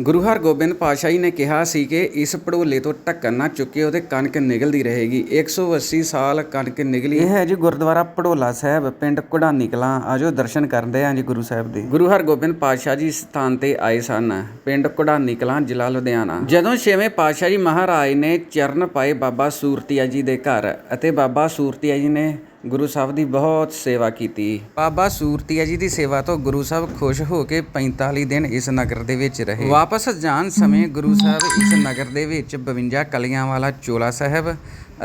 ਗੁਰੂ ਹਰਗੋਬਿੰਦ ਪਾਤਸ਼ਾਹ ਜੀ ਨੇ ਕਿਹਾ ਸੀ ਕਿ ਇਸ ਪੜੋਲੇ ਤੋਂ ਢੱਕਣ ਨਾ ਚੁੱਕਿਓ ਤੇ ਕਣਕ ਨਿਕਲਦੀ ਰਹੇਗੀ। 180 ਸਾਲ ਕਣਕ ਨਿਕਲੀ ਇਹ ਹੈ ਜੀ ਗੁਰਦੁਆਰਾ ਪੜੋਲਾ ਸਾਹਿਬ ਪਿੰਡ ਕੁੜਾਨੀ ਕਲਾਂ ਆਜੋ ਦਰਸ਼ਨ ਕਰਦੇ ਆਂ ਜੀ ਗੁਰੂ ਸਾਹਿਬ ਦੇ। ਗੁਰੂ ਹਰਗੋਬਿੰਦ ਪਾਤਸ਼ਾਹ ਜੀ ਸਥਾਨ ਤੇ ਆਏ ਸਨ ਪਿੰਡ ਕੁੜਾਨੀ ਕਲਾਂ ਜ਼ਿਲ੍ਹਾ ਲੁਧਿਆਣਾ। ਜਦੋਂ ਛੇਵੇਂ ਪਾਤਸ਼ਾਹ ਜੀ ਮਹਾਰਾਜ ਨੇ ਚਰਨ ਪਾਏ ਬਾਬਾ ਸੂਰਤੀਆ ਜੀ ਦੇ ਘਰ ਅਤੇ ਬਾਬਾ ਸੂਰਤੀਆ ਜੀ ਨੇ ਗੁਰੂ ਸਾਹਿਬ ਦੀ ਬਹੁਤ ਸੇਵਾ ਕੀਤੀ। ਬਾਬਾ ਸੂਰਤੀਆ ਜੀ ਦੀ ਸੇਵਾ ਤੋਂ ਗੁਰੂ ਸਾਹਿਬ ਖੁਸ਼ ਹੋ ਕੇ 45 ਦਿਨ ਇਸ ਨਗਰ ਦੇ ਵਿੱਚ ਰਹੇ। ਵਾਪਸ ਜਾਣ ਸਮੇਂ ਗੁਰੂ ਸਾਹਿਬ ਇਸ ਨਗਰ ਦੇ ਵਿੱਚ 52 ਕਲੀਆਂ ਵਾਲਾ ਚੋਲਾ ਸਾਹਿਬ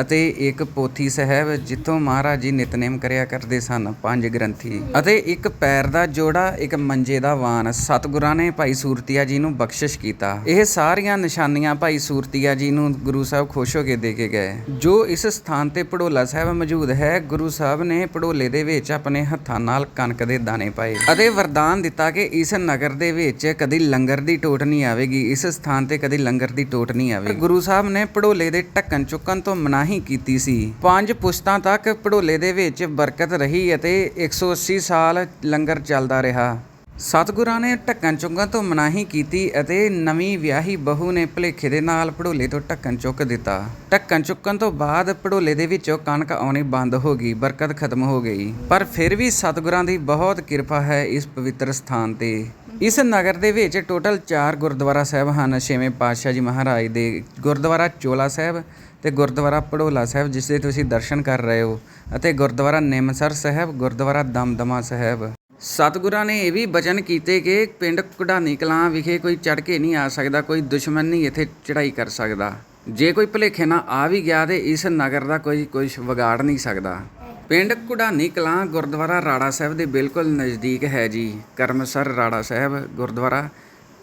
ਅਤੇ ਇੱਕ ਪੋਥੀ ਸਾਹਿਬ ਜਿੱਥੋਂ ਮਹਾਰਾਜ ਜੀ ਨਿਤਨੇਮ ਕਰਿਆ ਕਰਦੇ ਸਨ, ਪੰਜ ਗ੍ਰੰਥੀ। ਅਤੇ ਇੱਕ ਪੈਰ ਦਾ ਜੋੜਾ, ਇੱਕ ਮੰਜੇ ਦਾ ਵਾਨ, ਸਤਿਗੁਰਾਂ ਨੇ ਭਾਈ ਸੂਰਤੀਆ ਜੀ ਨੂੰ ਬਖਸ਼ਿਸ਼ ਕੀਤਾ। ਇਹ ਸਾਰੀਆਂ ਨਿਸ਼ਾਨੀਆਂ ਭਾਈ ਸੂਰਤੀਆ ਜੀ ਨੂੰ ਗੁਰੂ ਸਾਹਿਬ ਖੁਸ਼ ਹੋ ਕੇ ਦੇ ਕੇ ਗਏ। ਜੋ ਇਸ ਸਥਾਨ ਤੇ ਪੜੋਲਾ ਸਾਹਿਬ ਮੌਜੂਦ ਹੈ, ਗੁਰੂ ਸਾਹਿਬ ਨੇ ਪੜੋਲੇ ਦੇ ਵਿੱਚ ਆਪਣੇ ਹੱਥਾਂ ਨਾਲ ਕਣਕ ਦੇ ਦਾਣੇ ਪਾਏ ਅਤੇ ਵਰਦਾਨ ਦਿੱਤਾ ਕਿ ਇਸ ਨਗਰ ਦੇ ਵਿੱਚ ਕਦੀ ਲੰਗਰ ਦੀ ਟੋਟ ਨਹੀਂ ਆਵੇਗੀ, ਇਸ ਸਥਾਨ ਤੇ ਕਦੀ ਲੰਗਰ ਦੀ ਟੋਟ ਨਹੀਂ ਆਵੇਗੀ। ਗੁਰੂ ਸਾਹਿਬ ਨੇ ਪੜੋਲੇ ਦੇ ਢੱਕਣ ਚੁੱਕਣ ਤੋਂ ਮਨਾ ਮਨਾਹੀ ਕੀਤੀ ਸੀ। ਪੰਜ ਪੁਸ਼ਤਾਂ ਤੱਕ ਪੜੋਲੇ ਦੇ ਵਿੱਚ ਬਰਕਤ ਰਹੀ ਅਤੇ 180 ਸਾਲ ਲੰਗਰ ਚੱਲਦਾ ਰਿਹਾ। ਸਤਿਗੁਰਾਂ ਨੇ ਢੱਕਣ ਚੁੱਕਣ ਤੋਂ ਮਨਾਹੀ ਕੀਤੀ ਅਤੇ ਨਵੀਂ ਵਿਆਹੀ ਬਹੂ ਨੇ ਭਲੇਖੇ ਦੇ ਨਾਲ ਪੜੋਲੇ ਤੋਂ ਢੱਕਣ ਚੁੱਕ ਦਿੱਤਾ। ਢੱਕਣ ਚੁੱਕਣ ਤੋਂ ਬਾਅਦ ਪੜੋਲੇ ਦੇ ਵਿੱਚੋਂ ਕਣਕ ਆਉਣੀ ਬੰਦ ਹੋ ਗਈ, ਬਰਕਤ ਖਤਮ ਹੋ ਗਈ। ਪਰ ਫਿਰ ਵੀ ਸਤਿਗੁਰਾਂ ਦੀ ਬਹੁਤ ਕਿਰਪਾ ਹੈ ਇਸ ਪਵਿੱਤਰ ਸਥਾਨ ਤੇ। ਇਸ ਨਗਰ ਦੇ ਵਿੱਚ ਟੋਟਲ 4 ਗੁਰਦੁਆਰਾ ਸਾਹਿਬ ਹਨ, ਛੇਵੇਂ ਪਾਤਸ਼ਾਹ ਜੀ ਮਹਾਰਾਜ ਦੇ ਗੁਰਦੁਆਰਾ ਚੋਲਾ ਸਾਹਿਬ ਤੇ ਗੁਰਦੁਆਰਾ ਪੜੋਲਾ ਸਾਹਿਬ, ਜਿਸ ਦੇ ਤੁਸੀਂ ਦਰਸ਼ਨ ਕਰ ਰਹੇ ਹੋ, ਅਤੇ ਗੁਰਦੁਆਰਾ ਨਿਮਸਰ ਸਾਹਿਬ, ਗੁਰਦੁਆਰਾ ਦਮਦਮਾ ਸਾਹਿਬ। ਸਤਿਗੁਰਾਂ ਨੇ ਇਹ ਵੀ ਬਚਨ ਕੀਤੇ ਕਿ ਪਿੰਡ ਕੁਢਾਨੀ ਕਲਾਂ ਵਿਖੇ ਕੋਈ ਚੜ ਕੇ ਨਹੀਂ ਆ ਸਕਦਾ, ਕੋਈ ਦੁਸ਼ਮਣ ਨਹੀਂ ਇੱਥੇ ਚੜਾਈ ਕਰ ਸਕਦਾ। ਜੇ ਕੋਈ ਭੁਲੇਖੇ ਨਾਲ ਆ ਵੀ ਗਿਆ ਤੇ ਇਸ ਨਗਰ ਦਾ ਕੋਈ ਕੁਝ ਵਿਗਾੜ ਨਹੀਂ ਸਕਦਾ। ਪਿੰਡ ਕੁਢਾਨੀ ਕਲਾਂ ਗੁਰਦੁਆਰਾ ਰਾੜਾ ਸਾਹਿਬ ਦੇ ਬਿਲਕੁਲ ਨਜ਼ਦੀਕ ਹੈ ਜੀ। ਕਰਮਸਰ ਰਾੜਾ ਸਾਹਿਬ ਗੁਰਦੁਆਰਾ,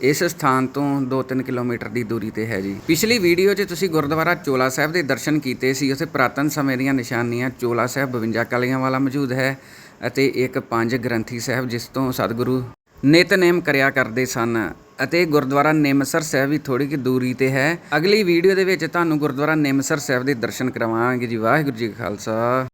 ਇਸ ਸਥਾਨ ਤੋਂ 2-3 ਕਿਲੋਮੀਟਰ ਦੀ ਦੂਰੀ ਤੇ ਹੈ ਜੀ। ਪਿਛਲੀ ਵੀਡੀਓ 'ਚ ਤੁਸੀਂ ਗੁਰਦੁਆਰਾ ਚੋਲਾ ਸਾਹਿਬ ਦੇ ਦਰਸ਼ਨ ਕੀਤੇ ਸੀ, ਉੱਥੇ ਪ੍ਰਾਤਨ ਸਮੇਂ ਦੀਆਂ ਨਿਸ਼ਾਨੀਆਂ ਚੋਲਾ ਸਾਹਿਬ 52 ਕਲੀਆਂ ਵਾਲਾ ਮੌਜੂਦ ਹੈ ਅਤੇ ਇੱਕ ਪੰਜ ਗ੍ਰੰਥੀ ਸਾਹਿਬ ਜਿਸ ਤੋਂ ਸਤਿਗੁਰੂ ਨਿਤਨੇਮ ਕਰਿਆ ਕਰਦੇ ਸਨ ਅਤੇ ਗੁਰਦੁਆਰਾ ਨਿਮਸਰ ਸਾਹਿਬ ਵੀ ਥੋੜੀ ਕਿ ਦੂਰੀ ਤੇ ਹੈ। ਅਗਲੀ ਵੀਡੀਓ ਦੇ ਵਿੱਚ ਤੁਹਾਨੂੰ ਗੁਰਦੁਆਰਾ ਨਿਮਸਰ ਸਾਹਿਬ ਦੇ ਦਰਸ਼ਨ ਕਰਵਾਵਾਂਗੇ ਜੀ। ਵਾਹਿਗੁਰੂ ਜੀ ਕਾ ਖਾਲਸਾ।